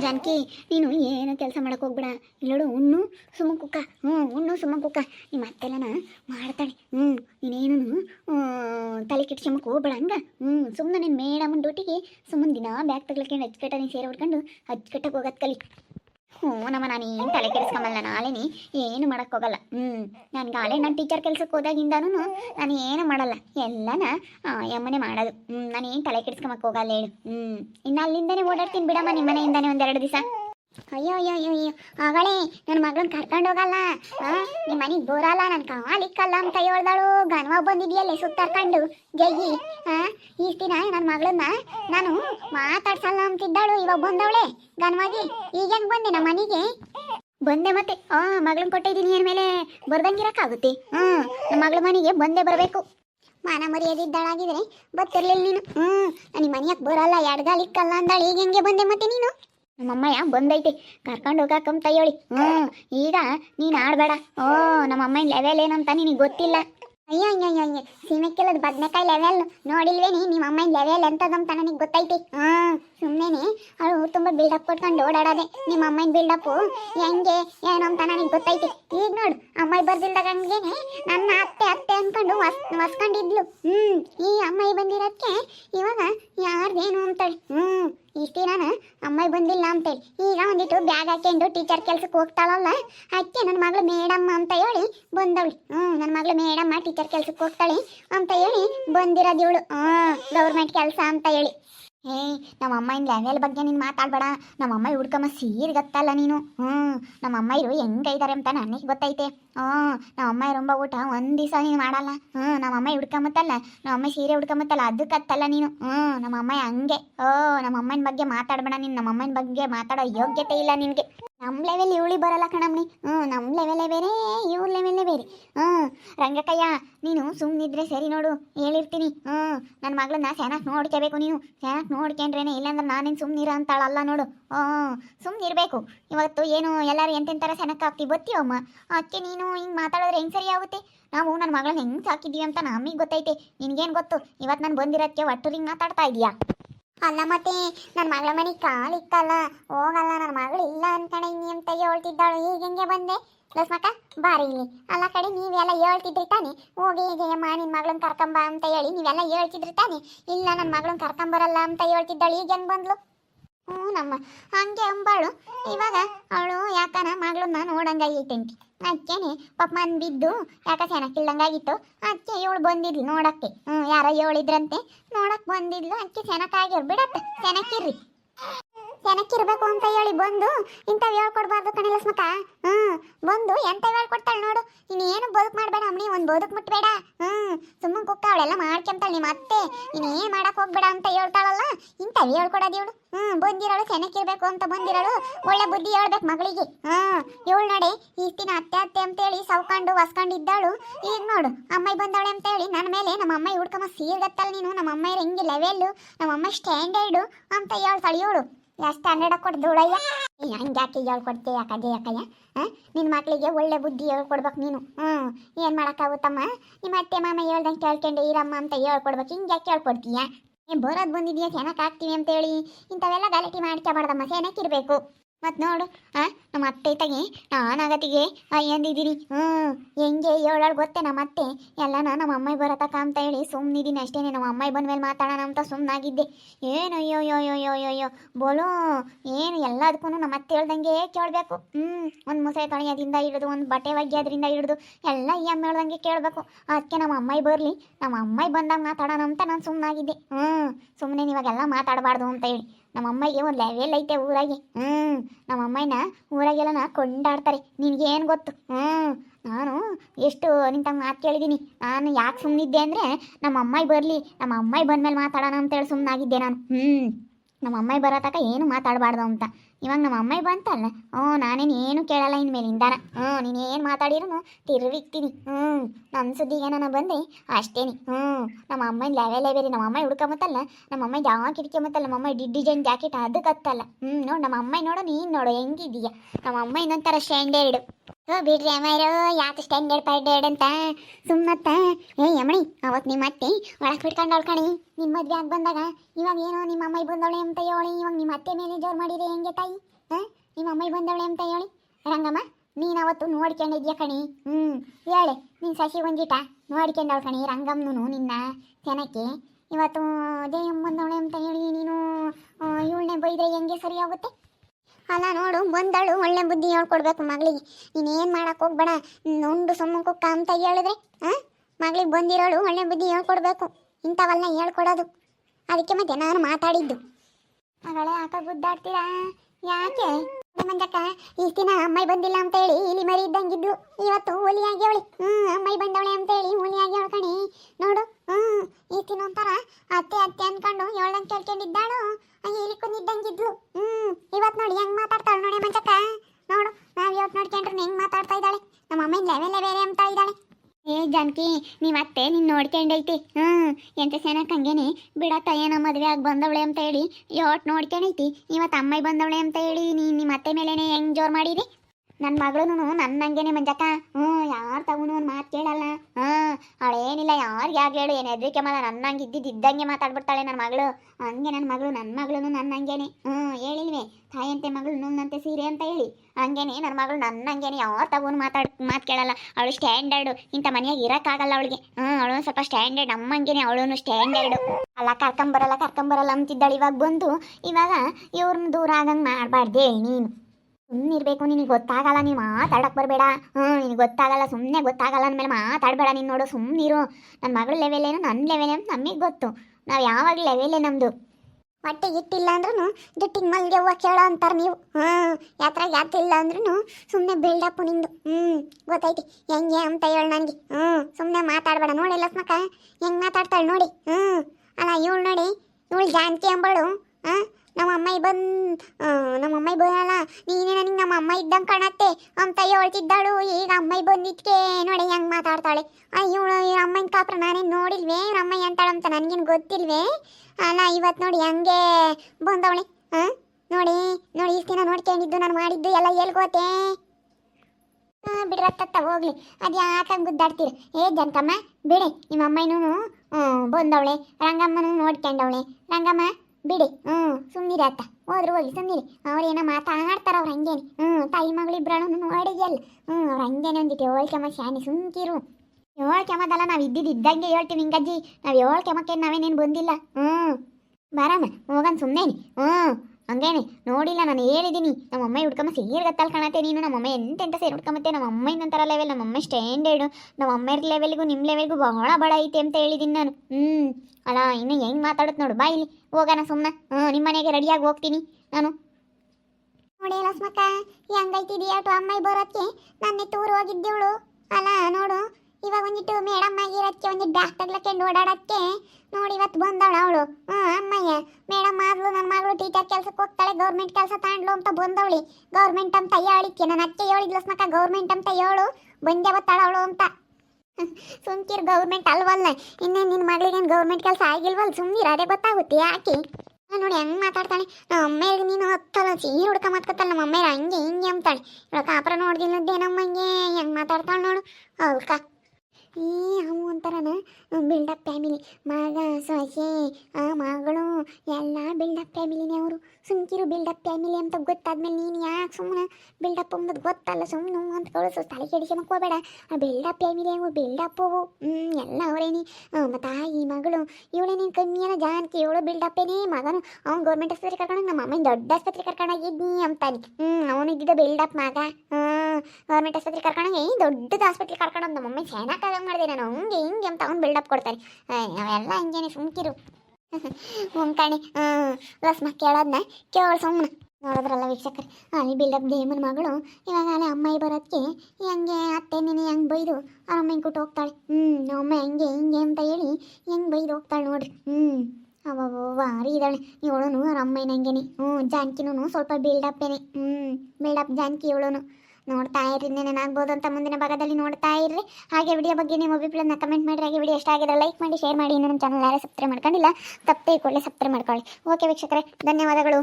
ಜಾನಕಿ, ನೀನು ಏನು ಕೆಲಸ ಮಾಡಕ್ಕೆ ಹೋಗ್ಬೇಡ. ಇಲ್ಲೋಡು ಉಣ್ಣು ಸುಮ್ಮ ಕುಕ್ಕ. ಹ್ಞೂ ಉಣ್ಣು ಸುಮ್ಮ ಕುಕ್ಕ. ನಿಮ್ಮ ಅತ್ತೆಲ್ಲನ ಮಾಡ್ತಾಳೆ. ಹ್ಞೂ ನೀನೇನು ತಲೆ ಕೆಟ್ಸ್ಕೊಂಬಕ್ಕೆ ಹೋಗ್ಬೇಡ ಹಂಗ. ಹ್ಞೂ ಸುಮ್ಮನೆ ನಿನ್ನ ಮೇಡಮ್ಮನ ಡ್ಯೂಟಿಗೆ ಸುಮ್ಮನೆ ದಿನ ಬ್ಯಾಗ್ ತಗ್ಲಕೊಂಡು ಹಚ್ಕಟ್ಟ ನೀನು ಸೇರಿ ಹೊಡ್ಕೊಂಡು ಹಚ್ಕಟ್ಟಕ್ಕೆ ಹೋಗೋದು ಕಲಿ. ಹ್ಞೂ ನಮ್ಮ ನಾನು ಏನು ತಲೆ ಕೆಡಿಸ್ಕೊಂಬಲ್ಲ, ನಾಳೆನಿ ಏನು ಮಾಡಕ್ಕೆ ಹೋಗಲ್ಲ. ಹ್ಞೂ ನನ್ಗೆ ಆಳೆ ನಾನು ಟೀಚರ್ ಕೆಲ್ಸಕ್ಕೆ ಹೋದಾಗಿಂದನೂ ನಾನು ಏನು ಮಾಡಲ್ಲ. ಎಲ್ಲನ ಯಮ್ಮನೆ ಮಾಡೋದು. ಹ್ಞೂ, ನಾನು ಏನು ತಲೆ ಕೆಡಿಸ್ಕೊಂಬಕ್ಕೆ ಹೋಗಲ್ಲ ಹೇಳು. ಹ್ಞೂ, ಇನ್ನು ಅಲ್ಲಿಂದನೇ ಓಡಾಡ್ತೀನಿ ಬಿಡಮ್ಮ ನಿಮ್ಮ ಮನೆಯಿಂದನೇ ಒಂದೆರಡು ದಿವಸ. ಅಯ್ಯೋ ಅಯ್ಯೋ ಅಯ್ಯೋ ಅಯ್ಯೋ. ಅವಳೆ ನನ್ನ ಮಗಳನ್ನ ಕರ್ಕೊಂಡು ಹೋಗಲ್ಲ. ನಿಮ್ಮ ಮನೆಗೆ ಬೋರಲ್ಲ ನನ್ನ ಕಾಲಿಕ್ಕಲ್ಲ ಅಂತ ಹೇಳ್ದಾಳು. ಗನ್ವ ಬಂದಿದ್ಯಲ್ಲೇ ಸುತ್ತರ್ಕೊಂಡು. ಜಯ್ಯಿ ಇಷ್ಟು ದಿನ ನನ್ನ ಮಗಳನ್ನ ನಾನು ಮಾತಾಡ್ಸಲ್ಲ ಅಂತಿದ್ದಾಳು. ಇವಾಗ ಬಂದವಳೆ, ಗನ್ವಾಗಿ. ಈಗ ಹೆಂಗ್ ಬಂದೆ ನಮ್ಮ ಮನೆಗೆ? ಬಂದೆ ಮತ್ತೆ. ಆ ಮಗಳನ್ನ ಕೊಟ್ಟಿದ್ದೀನಿ ಅಂದಮೇಲೆ ಬರ್ದಂಗಿರಕ್ಕಾಗುತ್ತೆ ಹ್ಞೂ ನಮ್ಮ ಮಗಳ ಮನೆಗೆ ಬಂದೇ ಬರಬೇಕು. ಮಾನ ಮರ್ಯಾದಿದ್ದಾಳಾಗಿದ್ರೆ ಬರ್ತಿರ್ಲಿಲ್ಲ ನೀನು. ಹ್ಞೂ ನಿಮ್ಮ ಮನೆಯಕ್ಕೆ ಬರಲ್ಲ ಎಡ್ಗಾಲಿಕ್ಕಲ್ಲ ಅಂದಾಳು. ಈಗ ಹೆಂಗೆ ಬಂದೆ ಮತ್ತೆ ನೀನು? ನಮ್ಮಮ್ಮಯ್ಯ ಬಂದೈತೆ. ಕರ್ಕೊಂಡು ಹೋಗಾಕಂತ ಹೇಳಿ ಹ್ಞೂ ಈಗ ನೀನು ಆಡಬೇಡ. ಓ ನಮ್ಮಮ್ಮನ ಲೆವೆಲ್ ಏನಂತ ನಿನಗೆ ಗೊತ್ತಿಲ್ಲ. ಅಯ್ಯೋ, ಅಯ್ಯ ಅಯ್ಯ, ಅಯ್ಯೋ ಸೀಮೆಕ್ಕೆಲ್ಲದ ಬದನೆಕಾಯಿ ಲೆವೆಲ್ ನೋಡಿಲ್ವೇನಿ? ನಿಮ್ಮ ಅಮ್ಮನ ಲೆವೆಲ್ ಎಂತದಂತ ನನಗೆ ಗೊತ್ತೈತಿ. ಹಾಂ ಸುಮ್ಮನೆ ಅವಳು ತುಂಬ ಬಿಲ್ಡಪ್ ಕೊಟ್ಕೊಂಡು ಓಡಾಡೋದೆ. ನಿಮ್ಮ ಅಮ್ಮನ ಬಿಲ್ಡಪ್ಪು ಹೆಂಗೆ, ಏನು ಅಂತ ನನಗೆ ಗೊತ್ತೈತಿ. ಈಗ ನೋಡು ಅಮ್ಮಾಯಿ ಬರ್ದಿಲ್ದಾಗ ಹಂಗೇನೆ ನನ್ನ ಅತ್ತೆ ಅತ್ತೆ ಅಂದ್ಕೊಂಡು ವಸ್ ಮಸ್ಕೊಂಡಿದ್ಲು ಹ್ಞೂ ಈ ಅಮ್ಮಾಯಿ ಬಂದಿರೋದಕ್ಕೆ ಇವಾಗ ಯಾರ್ದೇನು ಅಂತಾಳೆ. ಹ್ಞೂ ಇಷ್ಟು ನಾನು ಅಮ್ಮಾಯಿ ಬಂದಿಲ್ಲ ಅಂತೇಳಿ. ಈಗ ಒಂದಿಟ್ಟು ಬ್ಯಾಗ್ ಹಾಕೊಂಡು ಟೀಚರ್ ಕೆಲ್ಸಕ್ಕೆ ಹೋಗ್ತಾಳಲ್ಲ ಅದಕ್ಕೆ ನನ್ನ ಮಗಳು ಮೇಡಮ್ಮ ಅಂತ ಹೇಳಿ ಬಂದವಳು. ಹ್ಞೂ ನನ್ನ ಮಗಳು ಮೇಡಮ್ಮ ಟೀಚರ್ ಕೆಲ್ಸಕ್ಕೆ ಹೋಗ್ತಾಳೆ ಅಂತ ಹೇಳಿ ಬಂದಿರೋದು ಇವಳು. ಹ್ಞೂ ಗೌರ್ಮೆಂಟ್ ಕೆಲಸ ಅಂತ ಹೇಳಿ. ಏ ನಮ್ಮ ಅಮ್ಮನ ಲೆವೆಲ್ ಬಗ್ಗೆ ನೀನು ಮಾತಾಡಬೇಡ. ನಮ್ಮ ಅಮ್ಮ ಹುಡ್ಕಮ್ಮ ಸೀರೆ ಗೊತ್ತಲ್ಲ ನೀನು. ಹ್ಞೂ ನಮ್ಮ ಅಮ್ಮ ಇರು ಹೆಂಗೈದಾರೆ ಅಂತ ನನಗೆ ಗೊತ್ತೈತೆ. ಹ್ಞೂ ನಮ್ಮ ಅಮ್ಮ ಊಟ ಒಂದು ದಿವಸ ನೀನು ಮಾಡಲ್ಲ. ಹ್ಞೂ ನಮ್ಮ ಅಮ್ಮ ಹುಡ್ಕೊಂಬತ್ತಲ್ಲ ನಮ್ಮ ಅಮ್ಮ ಸೀರೆ ಹುಡ್ಕೊಂಬತ್ತಲ್ಲ ಅದಕ್ಕತ್ತಲ್ಲ ನೀನು. ಹ್ಞೂ ನಮ್ಮ ಅಮ್ಮ ಹಂಗೆ. ಓ ನಮ್ಮ ಅಮ್ಮನ ಬಗ್ಗೆ ಮಾತಾಡಬೇಡ ನೀನು. ನಮ್ಮ ಅಮ್ಮನ ಬಗ್ಗೆ ಮಾತಾಡೋ ಯೋಗ್ಯತೆ ಇಲ್ಲ ನಿನಗೆ. ನಮ್ಮ ಲೆವೆಲ್ ಇವಳಿ ಬರಲ್ಲ ಕಣಮ್ನಿ ಹ್ಞೂ ನಮ್ಮ ಲೆವೆಲೇ ಬೇರೆ ಇವ್ರ ಲೆವೆಲೇ ಬೇರೆ. ಹ್ಞೂ ರಂಗಕಯ್ಯ, ನೀನು ಸುಮ್ಮನಿದ್ರೆ ಸರಿ ನೋಡು, ಹೇಳಿರ್ತೀನಿ. ಹ್ಞೂ ನನ್ನ ಮಗಳನ್ನ ಸ್ಯಾನಕ್ ನೋಡ್ಕೋಬೇಕು ನೀನು. ಸ್ಯಾನಕ್ ನೋಡ್ಕೊಂಡ್ರೇನೆ ಇಲ್ಲಾಂದ್ರೆ ನಾನೇನು ಸುಮ್ಮನಿರ ಅಂತಾಳಲ್ಲ ನೋಡು. ಹ್ಞೂ ಸುಮ್ಮನಿರಬೇಕು ಇವತ್ತು ಏನು ಎಲ್ಲರೂ ಎಂತೆಂಥರ ಸೆನಕ್ಕೆ ಹಾಕ್ತಿ ಬತ್ತೀವಮ್ಮ ಅದಕ್ಕೆ ನೀನು ಹಿಂಗೆ ಮಾತಾಡಿದ್ರೆ ಹೆಂಗೆ ಸರಿ ಆಗುತ್ತೆ? ನಾವು ನನ್ನ ಮಗಳನ್ನ ಹೆಂಗೆ ಸಾಕಿದ್ದೀವಿ ಅಂತ ನಮಗೆ ಗೊತ್ತೈತೆ. ನಿನಗೇನು ಗೊತ್ತು? ಇವತ್ತು ನಾನು ಬಂದಿರೋಕ್ಕೆ ಒಟ್ಟು ಹಿಂಗೆ ಮಾತಾಡ್ತಾ ಇದೀಯಾ? ಅಲ್ಲ ಮತ್ತೆ ನನ್ನ ಮಗಳ ಮನೆ ಕಾಲು ಇತ್ತಲ್ಲ, ಹೋಗಲ್ಲ ನನ್ನ ಮಗಳು ಇಲ್ಲ ಅನ್ಕಣಿ ಅಂತ ಹೇಳ್ತಿದ್ದಾಳು. ಈಗ ಹೆಂಗೆ ಬಂದೆ? ಲಸ್ಮಕ್ಕ ಬಾರಿ ಇಲ್ಲಿ ಅಲ್ಲ ಕಡೆ ನೀವೆಲ್ಲ ಹೇಳ್ತಿದ್ರಿ ತಾನೆ. ಹೋಗಿ ಹೇಗೆಯಮ್ಮ ನಿನ್ನ ಮಗಳನ್ನ ಕರ್ಕೊಂಬ ಅಂತ ಹೇಳಿ ನೀವೆಲ್ಲ ಹೇಳ್ತಿದ್ರಿ ತಾನೆ. ಇಲ್ಲ ನನ್ನ ಮಗಳನ್ನ ಕರ್ಕೊಂಬರಲ್ಲ ಅಂತ ಹೇಳ್ತಿದ್ದಾಳು. ಈಗ ಹೆಂಗೆ ಬಂದ್ಲು? ಹ್ಞೂ ನಮ್ಮ ಹಂಗೆ ಅಂಬಾಳು. ಇವಾಗ ಅವಳು ಯಾಕನ ಮಗಳನ್ನ ನೋಡಂಗಾಗೈತಂತಿ ಅದಕ್ಕೇನೆ ಪಾಪ ಮನ್ ಬಿದ್ದು ಯಾಕ ಚೆನ್ನಾಗಿಲ್ದಂಗಾಗಿತ್ತು ಅದಕ್ಕೆ ಇವಳು ಬಂದಿದ್ಲು ನೋಡಕ್ಕೆ. ಹ್ಞೂ, ಯಾರೋ ಹೇಳಿದ್ರಂತೆ ನೋಡಕ್ ಬಂದಿದ್ಲು. ಅದಕ್ಕೆ ಚೆನ್ನಾಗಿರ್ ಬಿಡತ್ತೆ ಚೆನ್ನಾಗಿರ್ರಿ ಚೆನ್ನಾಗಿರ್ಬೇಕು ಅಂತ ಹೇಳಿ ಬಂದು ಇಂಥವು ಹೇಳ್ಕೊಡ್ಬಾರ್ದು ಕಣಿಲ ಸ್ಮಕ ಹ್ಞೂ ಬಂದು ಎಂಥವು ಹೇಳ್ಕೊಡ್ತಾಳೆ ನೋಡು. ನೀನು ಏನು ಬದುಕು ಮಾಡಬೇಡ ಅಮ್ಮನಿ ಒಂದು ಬದುಕು ಮುಟ್ಬೇಡ. ಹ್ಞೂ ಸುಮ್ಮನೆ ಕುಕ್ಕ ಅವಳೆಲ್ಲ ಮಾಡ್ಕೊಂತಾಳೆ ನಿಮ್ಮ ಅತ್ತೆ ನೀನು ಏನು ಮಾಡಕ್ ಹೋಗ್ಬೇಡ ಅಂತ ಹೇಳ್ತಾಳಲ್ಲ, ಇಂಥವು ಹೇಳ್ಕೊಡೋದು ಇವಳು. ಹ್ಞೂ ಬಂದಿರೋಳು ಚೆನ್ನಾಗಿರ್ಬೇಕು ಅಂತ ಬಂದಿರೋಳು. ಒಳ್ಳೆ ಬುದ್ಧಿ ಹೇಳ್ಬೇಕು ಮಗಳಿಗೆ. ಹ್ಞೂ ಇವಳು ನೋಡಿ ಈಗಿನ ಅತ್ತೆ ಅತ್ತೆ ಅಂತೇಳಿ ಸವ್ಕೊಂಡು ವಸ್ಕೊಂಡಿದ್ದಾಳು ಈಗ ನೋಡು ಅಮ್ಮಾಯಿ ಬಂದವಳೆ ಅಂತೇಳಿ ನನ್ನ ಮೇಲೆ ನಮ್ಮ ಅಮ್ಮಾಯಿ ಹುಡ್ಕಮ್ಮ ಸೀರ್ಗತ್ತಲ್ಲ ನೀನು, ನಮ್ಮ ಅಮ್ಮ ಹೆಂಗೆ ಲೆವೆಲ್ಲು ನಮ್ಮ ಅಮ್ಮ ಸ್ಟ್ಯಾಂಡರ್ಡು ಅಂತ ಹೇಳ್ತಾಳೆ ಇವಳು. ಎಷ್ಟು ಸ್ಟ್ಯಾಂಡರ್ಡ್ ಕೊಟ್ಟು ದುಡಯ್ಯ ಹಂಗೆ ಯಾಕೆ ಹೇಳ್ಕೊಡ್ತೀಯ ಯಾಕದೆ ಯಾಕಯ್ಯ ಹಾಂ ನಿನ್ನ ಮಕ್ಕಳಿಗೆ ಒಳ್ಳೆ ಬುದ್ಧಿ ಹೇಳ್ಕೊಡ್ಬೇಕು ನೀನು. ಹ್ಞೂ. ಏನು ಮಾಡೋಕ್ಕಾಗುತ್ತಮ್ಮ? ನಿಮ್ಮ ಅತ್ತೆ, ಮಾಮ ಹೇಳ್ದಂಗೆ ಕೇಳ್ಕೊಂಡೆ ಇರಮ್ಮ ಅಂತ ಹೇಳ್ಕೊಡ್ಬೇಕು. ಹಿಂಗೆ ಯಾಕೆ ಹೇಳ್ಕೊಡ್ತೀಯ? ಏನು ಬರೋದು ಬಂದಿದ್ಯಾ? ಸೆನಕ್ಕೆ ಹಾಕ್ತೀವಿ ಅಂತೇಳಿ ಇಂಥವೆಲ್ಲ ಗಲಾಟೆ ಮಾಡ್ಕೋಬಾರ್ದಮ್ಮ. ಚೆನ್ನಾಗಿರ್ಬೇಕು ಮತ್ತು ನೋಡು, ಆ, ನಮ್ಮ ಅತ್ತೆ ತಗಿ ನಾನಾಗತಿಗೆ ಅಯ್ಯಂದಿದ್ದೀನಿ ಹ್ಞೂ ಹೆಂಗೆ ಹೇಳೋಳು ಗೊತ್ತೇ ನಮ್ಮ ಅತ್ತೆ. ಎಲ್ಲನ ನಮ್ಮ ಅಮ್ಮಾಯಿ ಬರತಕ್ಕ ಅಂತ ಹೇಳಿ ಸುಮ್ಮನಿದ್ದೀನಿ ಅಷ್ಟೇನೆ. ನಮ್ಮ ಅಮ್ಮಾಯಿ ಬಂದ್ಮೇಲೆ ಮಾತಾಡೋಣ ಅಂತ ಸುಮ್ಮನಾಗಿದ್ದೆ ಏನು ಅಯ್ಯೋ ಅಯ್ಯೋ ಅಯ್ಯೋ ಅಯ್ಯೋ ಅಯ್ಯೋ ಅಯ್ಯೋ. ಬೋಲೋ, ಏನು ಎಲ್ಲದಕ್ಕೂ ನಮ್ಮ ಅತ್ತೆ ಹೇಳ್ದಂಗೆ ಕೇಳಬೇಕು. ಹ್ಞೂ ಒಂದು ಮುಸೆ ತೊಳೆಯೋದ್ರಿಂದ ಹಿಡಿದು, ಒಂದು ಬಟ್ಟೆ ಒಗ್ಯೋದ್ರಿಂದ ಹಿಡಿದು, ಎಲ್ಲ ಈ ಅಮ್ಮ ಹೇಳ್ದಂಗೆ ಕೇಳಬೇಕು. ಅದಕ್ಕೆ ನಮ್ಮ ಅಮ್ಮಾಯಿ ಬರಲಿ, ನಮ್ಮ ಅಮ್ಮಾಯಿ ಬಂದಾಗ ಮಾತಾಡೋಣ ಅಂತ ನಾನು ಸುಮ್ಮನಾಗಿದ್ದೆ ಹ್ಞೂ ಸುಮ್ಮನೆ ಇವಾಗೆಲ್ಲ ಮಾತಾಡಬಾರ್ದು ಅಂತ ಹೇಳಿ. ನಮ್ಮ ಅಮ್ಮಗೆ ಒಂದು ಲೆವೆಲ್ ಐತೆ ಊರಾಗೆ. ಹ್ಞೂ ನಮ್ಮ ಅಮ್ಮನ ಊರಾಗೆಲ್ಲ ಕೊಂಡಾಡ್ತಾರೆ. ನಿನಗೆ ಏನು ಗೊತ್ತು? ಹ್ಞೂ ನಾನು ಎಷ್ಟು ನಿಂತಂಗೆ ಮಾತು ಕೇಳಿದ್ದೀನಿ ನಾನು ಯಾಕೆ ಸುಮ್ಮನಿದ್ದೆ ಅಂದರೆ ನಮ್ಮ ಅಮ್ಮಾಯಿ ಬರಲಿ ನಮ್ಮ ಅಮ್ಮಾಯಿ ಬಂದಮೇಲೆ ಮಾತಾಡೋಣ ಅಂತೇಳಿ ಸುಮ್ಮನಾಗಿದ್ದೆ ನಾನು. ಹ್ಞೂ ನಮ್ಮ ಅಮ್ಮಾಯಿ ಬರೋ ತನಕ ಏನು ಮಾತಾಡಬಾರ್ದು ಅಂತ. ಇವಾಗ ನಮ್ಮ ಅಮ್ಮಾಯಿ ಬಂತಲ್ಲ ಹ್ಞೂ, ನಾನೇನು ಏನು ಕೇಳಲ್ಲ ಇನ್ಮೇಲಿಂದಾನ ಹ್ಞೂ, ನೀನು ಏನು ಮಾತಾಡಿರೂ ತಿರುವಿಕ್ತೀನಿ. ಹ್ಞೂ ನಮ್ಮ ಸುದ್ದಿಗೆ ನಾನು ಬಂದೆ. ಅಷ್ಟೇನಿ. ಹ್ಞೂ, ನಮ್ಮ ಅಮ್ಮನ ಲೆವೆಲೇ ಬೇರೆ ನಮ್ಮ ಅಮ್ಮ ಹುಡ್ಕೊಂಬತ್ತಲ್ಲ ನಮ್ಮ ಅಮ್ಮ ಜಾಕೆಟ್ ಇಟ್ಕೊಂಬತ್ತಲ್ಲ ನಮ್ಮ ಅಮ್ಮ ಡಿ ಡಿಸೈನ್ ಜಾಕೆಟ್ ಅದು ಹತ್ತಲ್ಲ. ಹ್ಞೂ, ನೋಡು ನಮ್ಮ ಅಮ್ಮ ನೋಡು, ನೀನು ನೋಡು, ಹೆಂಗಿದೀಯ? ನಮ್ಮ ಅಮ್ಮ ಇನ್ನೊಂಥರ ಸ್ಟ್ಯಾಂಡರ್ಡ್ ಓ ಬಿಡ್ರಿ ಅಮ್ಮಾರು ಯಾಕೆ ಸ್ಟ್ಯಾಂಡರ್ಡ್ ಪರ್ಡೇಡ್ ಅಂತ? ಸುಮ್ಮತ್ತ. ಏ ಅಮ್ಮಣಿ ಅವತ್ತು ನಿಮ್ಮ ಅತ್ತೆ ಒಳಗೆ ಬಿಟ್ಕೊಂಡು ಕಣಿ. ನಿಮ್ಮ ಮದ್ವೆ ಆಗಿ ಬಂದಾಗ ಇವಾಗ ಏನೋ ನಿಮ್ಮ ಅಮ್ಮಾಯಿ ಬಂದವಳೆ ಅಂತ ಹೇಳಿ ಇವಾಗ ನಿಮ್ಮ ಅತ್ತೆ ಮೇಲೆ ಜೋರು ಮಾಡಿರಿ ಹೆಂಗೆ ತಾಯಿ? ನಿಮ್ಮ ಅಮ್ಮ ಬಂದವಳೆ ಅಂತ ಹೇಳಿ? ರಂಗಮ್ಮ, ನೀನು ಅವತ್ತು ನೋಡ್ಕೊಂಡಿದ್ಯಾ ಕಣಿ? ಹ್ಞೂ ಹೇಳಿ, ನೀನು ಸಸಿ ಒಂದಿಟ ನೋಡ್ಕೊಂಡವಳು ಕಣಿ, ರಂಗಮ್ಮನು ನಿನ್ನ ಜನಕ್ಕೆ. ಇವತ್ತು ಜಯಮ್ಮ ಬಂದವಳೆ ಅಂತ ಹೇಳಿ ನೀನು ಇವಳನ್ನೇ ಬೈದ್ರೆ ಹೆಂಗೆ ಸರಿ ಆಗುತ್ತೆ? ಅಲ್ಲ ನೋಡು, ಬಂದಳು, ಒಳ್ಳೆ ಬುದ್ಧಿ ಹೇಳ್ಕೊಡ್ಬೇಕು ಮಗಳಿಗೆ. ನೀನೇನು ಮಾಡಕ್ಕೆ ಹೋಗ್ಬೇಡ, ನುಂಡು ಸುಮ್ಮ ಕುಕ್ಕ ಅಂತ ಹೇಳಿದ್ರೆ ಹಾಂ ಮಗಳಿಗೆ ಬಂದಿರೋಳು, ಒಳ್ಳೆ ಬುದ್ಧಿ ಹೇಳ್ಕೊಡ್ಬೇಕು. ಇಂಥವಲ್ಲ ಹೇಳ್ಕೊಡೋದು. ಅದಕ್ಕೆ ಮತ್ತೆ ನಾನು ಮಾತಾಡಿದ್ದು. ಮಗಳೇ ಆಕ ಗುದ್ದಾಡ್ತೀರಾ? ಯಾಕೆ? ಮಂಜಕ್ಕ, ಈ ದಿನ ಅಮ್ಮಾಯಿ ಬಂದಿಲ್ಲ ಅಂತ ಹೇಳಿ ಇಲ್ಲಿ ಮರಿ ಇದ್ದಂಗಿದ್ಲು. ಇವತ್ತು ಹುಲಿಯಾಗಿ ಅವಳಿ. ಹ್ಮ್ ಅಮ್ಮಾಯಿ ಬಂದವಳೆ ಅಂತ ಹೇಳಿ ಹುಲಿಯಾಗಿ ಅವಳು ಕಣಿ. ನೋಡು, ಹ್ಮ್ ಈಸ್ತಿನ ಒಂಥರ ಅತ್ತೆ ಅತ್ತೆ ಅನ್ಕೊಂಡು ಏಳ್ದಂಗೆ ಕೇಳ್ಕೊಂಡಿದ್ದಾಳು? ಇಲ್ಲಿ ಕುಂದಿದ್ದಂಗಿದ್ಲು. ಹ್ಮ್ ಇವತ್ತು ನೋಡಿ ಹೆಂಗ್ ಮಾತಾಡ್ತಾಳೆ ನೋಡಿ ಮಂಜಕ್ಕ. ನೋಡು, ನಾವ್ ಇವತ್ತು ನೋಡ್ಕೊಂಡ್ರೆ ಹೆಂಗ್ ಮಾತಾಡ್ತಾ ಇದ್ದಾಳೆ. ನಮ್ಮ ಅಮ್ಮ ಲೆವೆಲ್ಲೇ ಬೇರೆ ಅಂತ ಇದ್ದಾಳೆ. ಏ, ಜಾನಕಿ ನಿಮ್ಮ ಅತ್ತೆ ನಿನ್ನ ನೋಡ್ಕೊಂಡೈತಿ. ಹ್ಮ್, ಎಂತ ಸೆನಕ್ ಬಿಡ ಬಿಡತ್ತ ಏನೋ ಮದ್ವೆ ಆಗಿ ಬಂದವಳೆ ಅಂತ ಹೇಳಿ. ಯೋಟ್ ನೋಡ್ಕೊಂಡೈತಿ. ಇವತ್ತು ಅಮ್ಮೈ ಬಂದವಳೆ ಅಂತ ಹೇಳಿ ನೀನ್ ನಿಮ್ಮ ಅತ್ತೆ ಮೇಲೇನೆ ಹೆಂಗ್ ಜೋರ್ ಮಾಡಿರಿ ನನ್ನ ಮಗಳು ನನ್ನ ಹಂಗೇನೆ ಮಂಜಕ್ಕ. ಹ್ಞೂ ಯಾರು ತಗೊಂಡು ಒಂದು ಮಾತು ಕೇಳಲ್ಲ. ಹಾಂ ಅವಳೇನಿಲ್ಲ ಯಾರಿಗೆ ಆಗ್ಲಿ ಹೇಳು ಏನು ಹೆದರಿಕೆ ಮಾಡ ನನ್ನ ಹಂಗೆ ಇದ್ದಿದ್ದು ಮಾತಾಡ್ಬಿಡ್ತಾಳೆ ನನ್ನ ಮಗಳು. ಹಂಗೆ ನನ್ನ ಮಗಳು ನನ್ನ ಮಗಳು ನನ್ನ ಹಂಗೇನೆ. ಹ್ಞೂ, ಹೇಳಿಲ್ವೇ ತಾಯಿಯಂತೆ ಮಗಳು, ನುಣ್ಣಂತೆ ಸೀರೆ ಅಂತ ಹೇಳಿ. ಹಂಗೇನೆ ನನ್ನ ಮಗಳು ನನ್ನ ಹಂಗೇನೆ, ಯಾರು ತಗೊಂಡು ಮಾತಾಡ್, ಮಾತು ಕೇಳಲ್ಲ. ಅವಳು ಸ್ಟ್ಯಾಂಡರ್ಡು ಇಂಥ ಮನೆಯಾಗ ಇರೋಕ್ಕಾಗಲ್ಲ ಅವಳಿಗೆ. ಹ್ಞೂ, ಅವಳು ಸ್ವಲ್ಪ ಸ್ಟ್ಯಾಂಡರ್ಡ್ ನಮ್ಮಂಗೇನೆ ಅವಳು ಸ್ಟ್ಯಾಂಡರ್ಡು ಅಲ್ಲ, ಕರ್ಕೊಂಬರಲ್ಲ ಕರ್ಕೊಂಬರಲ್ಲ, ಅಂತಿದ್ದಾಳೆ ಇವಾಗ ಬಂದು. ಇವಾಗ ಇವ್ರನ್ನ ದೂರ ಆಗಂಗೆ ಮಾಡಬಾರ್ದೇ ನೀನು. ಸುಮ್ಮನಿರ್ಬೇಕು ನಿನಗೆ ಗೊತ್ತಾಗಲ್ಲ ನೀನು ಮಾತಾಡಕ್ಕೆ ಬರಬೇಡ. ಹ್ಞೂ ನಿನಗೆ ಗೊತ್ತಾಗಲ್ಲ ಸುಮ್ಮನೆ ಗೊತ್ತಾಗಲ್ಲ ಅಂದಮೇಲೆ ಮಾತಾಡಬೇಡ ನೀನು ನೋಡು ಸುಮ್ಮನಿರು ನನ್ನ ಮಗಳ ಏನು ನನ್ನ ಲೆವೆಲ್ ಅಂತ ನಮಗೆ ಗೊತ್ತು. ನಾವು ಯಾವಾಗಲೂ ಲೆವೆಲೇ ನಮ್ಮದು ಹೊಟ್ಟೆ ಇಟ್ಟಿಲ್ಲ ಅಂದ್ರೂ ಗಿಟ್ಟಿಗೆ ಮಲ್ಗೆ ಹೂವು ಕೇಳೋ ಅಂತಾರೆ ನೀವು. ಹಾಂ ಯಾತ್ರ ಯಾತಿಲ್ಲ ಅಂದ್ರೂ ಸುಮ್ಮನೆ ಬಿಲ್ಡಪ್ಪು ನಿಂದು. ಹ್ಞೂ ಗೊತ್ತೈತಿ. ಹೆಂಗೆ ಅಂತ ಹೇಳಿ ನನಗೆ ಹ್ಞೂ ಸುಮ್ಮನೆ ಮಾತಾಡಬೇಡ. ನೋಡಿ ಲಕ್ಷ್ಮಕ್ಕ ಹೆಂಗೆ ಮಾತಾಡ್ತಾಳೆ ನೋಡಿ. ಹ್ಞೂ ಅಲ್ಲ, ಇವಳು ನೋಡಿ. ಇವಳು ಜಾನಕಿ ಅಂಬಳು. ಹಾಂ ನಮ್ಮ ಅಮ್ಮಾಯಿ ಬಂದ್ ನಮ್ಮ ಅಮ್ಮಾಯಿ ಬರಲ್ಲ ನೀನೇ ನನಗೆ ನಮ್ಮ ಅಮ್ಮ ಇದ್ದಂಗೆ ಕಾಣತ್ತೆ. ಅಂತ ಹೇಳ್ತಿದ್ದಾಳು. ಈಗ ಅಮ್ಮಾಯಿ ಬಂದಿದ್ಕೆ ನೋಡಿ ಹೆಂಗೆ ಮಾತಾಡ್ತಾಳೆ. ಅಯ್ಯೋ, ಈ ಅಮ್ಮನ ಕಾಪ್ರ ನಾನೇನು ನೋಡಿಲ್ವೇ? ಇವ್ರ ಅಮ್ಮಯ್ಯ ಅಂತಾಳಂತ ನನಗೇನು ಗೊತ್ತಿಲ್ವೇ? ಅಲ್ಲ ಇವತ್ತು ನೋಡಿ ಹಂಗೆ ಬಂದವಳೆ. ಹಾಂ ನೋಡಿ ನೋಡಿ, ಇಷ್ಟು ದಿನ ನೋಡ್ಕೊಂಡಿದ್ದು ನಾನು ಮಾಡಿದ್ದು ಎಲ್ಲ ಎಲ್ಗೋತೆ ಬಿಡ್ರತ್ತ ಹೋಗ್ಲಿ. ಅದು ಯಾಕೆ ಗುದ್ದಾಡ್ತೀರಿ? ಏ, ಜನಕಮ್ಮ, ಬಿಡಿ. ನಿಮ್ಮ ಅಮ್ಮನೂ ಬಂದವಳೆ. ರಂಗಮ್ಮನೂ ನೋಡ್ಕೊಂಡವಳೆ. ರಂಗಮ್ಮ ಬಿಡಿ. ಹ್ಞೂ ಸುಮ್ಮನಿರಿ ಅತ್ತ. ಹೋದ್ರು ಹೋಗಿ ಸುಮ್ಮನಿರಿ ಏನೋ ಮಾತಾಡ್ತಾರ ಅವ್ರು ಹಂಗೇನೆ. ಹ್ಞೂ ತಾಯಿ ಮಗಳಿಬ್ರಳು ನೋಡಿದ್ಯಲ್ಲ. ಹ್ಞೂ ಅವ್ರು ಹಂಗೇನೆ ಒಂದಿಟ್ಟು ಏಳ್ಕೆಮ್ಮ ಶಾನಿ ಸುಮ್ಕಿರು. ಏಳು ಏಳ್ಕೆಮ್ಮದಲ್ಲ ನಾವು ಇದ್ದಿದ್ದು ಇದ್ದಂಗೆ ಹೇಳ್ತೀವಿ ಹಿಂಗಜ್ಜಿ. ನಾವು ಏಳ್ಕೆಮ್ಮಕ್ಕೆ ನಾವೇನೇನು ಬಂದಿಲ್ಲ. ಹ್ಞೂ ಬರಮ್ಮ, ಹೋಗನ್ ಸುಮ್ಮನೆ ಹ್ಞೂ ಹಂಗೇನೆ, ನೋಡಿಲ್ಲ ನಾನು ಹೇಳಿದ್ದೀನಿ ನಮ್ಮ ಅಮ್ಮ ಹುಡ್ಕಮ್ಮ ಸೇರ್ಗತ್ತಲ್ ಕಾಣತ್ತೆ ನೀನು, ನಮ್ಮ ಅಮ್ಮ ಎಂತೆಂತ ಸೇರಿ ಹುಡ್ಕೊಂಬತ್ತೆ ನಮ್ಮ ಅಮ್ಮ ಇನ್ನೊಂಥರ ಲೆವೆಲ್ ನಮ್ಮ ಅಮ್ಮ ಸ್ಟ್ಯಾಂಡರ್ಡು ನಮ್ಮ ಅಮ್ಮರ ಲೆವೆಲ್ಗೂ ನಿಮ್ಮ ಲೆವೆಲ್ಗೂ ಬಹಳ ಬಡ ಐತೆ ಅಂತ ಹೇಳಿದ್ದೀನಿ ನಾನು. ಹ್ಞೂ ಅಲ್ಲ, ಇನ್ನು ಹೆಂಗೆ ಮಾತಾಡುತ್ತೆ ನೋಡು, ಬಾ ಇಲ್ಲಿ. ಹೋಗೋಣ ಸುಮ್ಮನೆ ಹ್ಞೂ ನಿಮ್ಮ ಮನೆಗೆ ರೆಡಿಯಾಗಿ ಹೋಗ್ತೀನಿ ನಾನು. ನೋಡಿ ಲಕ್ಷ್ಮಕ್ಕ ಹೆಂಗೈತಿದೀಯ ಅಟು ಅಮ್ಮಾಯಿ ಬರೋಕ್ಕೆ ನನ್ನ ತೂರು ಹೋಗಿದ್ದವಳು. ಅಲ್ಲ, ನೋಡು ಇವಾಗ ಒಂದಿಟ್ಟು ಮೇಡಮ್ ಆಗಿರೋಕ್ಕೆ ಒಂದಿಟ್ಟು ಬ್ಯಾಗ್ ತಗ್ಲಕ್ಕೆ ಓಡಾಡಕ್ಕೆ ನೋಡಿ ಇವತ್ತು ಬಂದವಳು ಅವಳು. ಹ್ಞೂ ಅಮ್ಮಯ್ಯ, ಮೇಡಮ್ ಆದ್ಲು ನನ್ನ ಮಗಳು ಟೀಚರ್ ಕೆಲಸಕ್ಕೆ ಹೋಗ್ತಾಳೆ ಗೌರ್ಮೆಂಟ್ ಕೆಲಸ ತಾಂಡ್ಲು ಅಂತ ಬಂದವಳಿ. ಗೌರ್ಮೆಂಟ್ ಅಂತ ಹೇಳಿಕೆ ನನ್ನ ಅತ್ತೆ ಹೇಳಿದ್ಲು ಲಕ್ಷ್ಮಕ್ಕ ಗೌರ್ಮೆಂಟ್ ಅಂತ ಹೇಳು ಬಂದೆ ಬತ್ತಾಳ ಅವಳು ಅಂತ. ಸುಮ್ಕಿರ್ ಗೌರ್ಮೆಂಟ್ ಅಲ್ವಲ್ಲ, ಇನ್ನೇನು ನಿನ್ನ ಮಗಳಿಗೇನು ಗೌರ್ಮೆಂಟ್ ಕೆಲಸ ಆಗಿಲ್ವಲ್ಲ ಸುಮ್ಮನಿರ ಅದೇ ಗೊತ್ತಾಗುತ್ತೆ ಯಾಕೆ? ನೋಡಿ ಹೆಂಗ್ ಮಾತಾಡ್ತಾಳೆ, ನಮ್ಮ ಅಮ್ಮಗೆ ನೀನು ಹತ್ತಲ್ಲ, ಸೀರೆ ಹುಡ್ಕ ಮಾತ್ಕೊತಾಳೆ ನಮ್ಮ ಅಮ್ಮ ಹಂಗೆ ಹಿಂಗೆ ಅಂತಾಳೆ ಕಾಪರ ನೋಡ್ದಿಲ್ಲದ್ದೇ ನಮ್ಮಂಗೆ ಹೆಂಗ್ ಮಾತಾಡ್ತಾಳೆ ನೋಡು. ಅವಕ್ಕ ಈ ಅವು ಒಂಥರನ ಬಿಲ್ಡಪ್ ಫ್ಯಾಮಿಲಿ ಮಗ, ಸೊಸೆ, ಆ ಮಗಳು, ಎಲ್ಲ ಬಿಲ್ಡಪ್ ಫ್ಯಾಮಿಲಿನೇ ಅವರು. ಸುಮ್ಕಿರು ಬಿಲ್ಡಪ್ ಫ್ಯಾಮಿಲಿ ಅಂತ ಗೊತ್ತಾದ್ಮೇಲೆ ನೀನು ಯಾಕೆ ಸುಮ್ಮನೆ ಬಿಲ್ಡಪ್ ಅಂಬುದು ಗೊತ್ತಲ್ಲ ಸುಮ್ಮನೆ ಅಂತ ಕಳಿಸು. ತಲೆ ಕೆಡಿಸ್ಕೊಂಡ್ ಹೋಗಬೇಡ ಆ ಬಿಲ್ಡಪ್ ಫ್ಯಾಮಿಲಿ ಅವು ಬಿಲ್ಡಪ್ ಅವು. ಎಲ್ಲ ಅವರೇನಿ. ಮತ್ತು ತಾಯಿ ಮಗಳು ಇವಳೇನೇನು ಕಮ್ಮಿ ಕಮ್ಮಿಯಲ್ಲ ಜಾನಕಿ, ಇವಳು ಬಿಲ್ಡಪ್ಪೇನೇ ಮಗನು, ಅವ್ನು ಗೌರ್ಮೆಂಟ್ ಆಸ್ಪತ್ರೆ ಕರ್ಕೊಂಡು ನಮ್ಮ ಅಮ್ಮನ ದೊಡ್ಡ ಆಸ್ಪತ್ರೆ ಕರ್ಕೊಂಡೋಗಿದ್ನಿ ಅಂತಾನೆ. ಹ್ಞೂ ಅವನು ಇದ್ದಿದ್ದ ಬಿಲ್ಡಪ್ ಮಗ. ಹ್ಞೂ ಗೌರ್ಮೆಂಟ್ ಆಸ್ಪತ್ರೆ ಕರ್ಕೊಂಡೋಗಿ ದೊಡ್ಡದು ಆಸ್ಪತ್ರೆ ಕರ್ಕೊಂಡು ನಮ್ಮ ಮಮ್ಮಿ ಚೆನ್ನಾಗಿ ಮಾಡಿದೆ ನಾನು. ಹಂಗೆ, ಹಿಂಗೆ ಅಂತ ಅವ್ನು ಬಿಲ್ಡಪ್ ಕೊಡ್ತಾನೆ ಅವೆಲ್ಲ ಹಂಗೇನೆ ಸುಮ್ಕಿರು. ಮುಂಕಾಣಿ ಹ್ಞೂ ಲಸ್ಮ ಕೇಳೋದನ್ನ ಕೇಳ ಸುಮ್ಮನೆ ನೋಡಿದ್ರಲ್ಲ ವೀಕ್ಷಕರು. ಅಲ್ಲಿ ಬಿಲ್ಡಪ್ ದೇಮನ ಮಗಳು, ಇವಾಗ ಅಲ್ಲಿ ಅಮ್ಮಾಯಿ ಬರೋದಕ್ಕೆ ಹೆಂಗೆ ಅತ್ತೆ ನೀನು ಹೆಂಗೆ ಬೈದು ಅವ್ರ ಅಮ್ಮ ಕೊಟ್ಟು ಹೋಗ್ತಾಳೆ. ಹ್ಞೂ ಅಮ್ಮ ಹೆಂಗೆ, ಹಿಂಗೆ ಅಂತ ಹೇಳಿ ಹೆಂಗೆ ಬೈದು ಹೋಗ್ತಾಳೆ ನೋಡ್ರಿ. ಹ್ಞೂ ಅವ್ವ ರೀ ಇದ್ದಾಳೆ. ಇವಳು ಅವ್ರ ಅಮ್ಮನ ಹಂಗೇನೆ. ಹ್ಞೂ ಜಾನ್ಕಿನೂ ಸ್ವಲ್ಪ ಬಿಲ್ಡಪ್ಪೇನೆ ಹ್ಞೂ ಬಿಲ್ಡಪ್ ಜಾನ್ಕಿ ಇವಳು ನೋಡ್ತಾ ಇರ್ರಿ ನೆನಾಗ್ಬೋದು ಅಂತ ಮುಂದಿನ ಭಾಗದಲ್ಲಿ ನೋಡ್ತಾ ಇರ್ರಿ. ಹಾಗೆ ವಿಡಿಯೋ ಬಗ್ಗೆ ನಿಮ್ಮ ಅಭಿಪ್ರಾಯನ ಕಮೆಂಟ್ ಮಾಡಿ ಹಾಗೆ ವಿಡಿಯೋ ಇಷ್ಟ ಆಗಿದ್ರೆ ಲೈಕ್ ಮಾಡಿ ಶೇರ್ ಮಾಡಿ. ಇನ್ನು ನಮ್ಮ ಚಾನಲ್ ಯಾರೇ ಸಬ್ಸ್ಕ್ರೈಬ್ ಮಾಡ್ಕೊಂಡಿಲ್ಲ, ತಪ್ಪೇ ಕೂಡಲೇ ಸಬ್ಸ್ಕ್ರೈಬ್ ಮಾಡ್ಕೊಳ್ಳಿ. ಓಕೆ ವೀಕ್ಷಕರೇ, ಧನ್ಯವಾದಗಳು.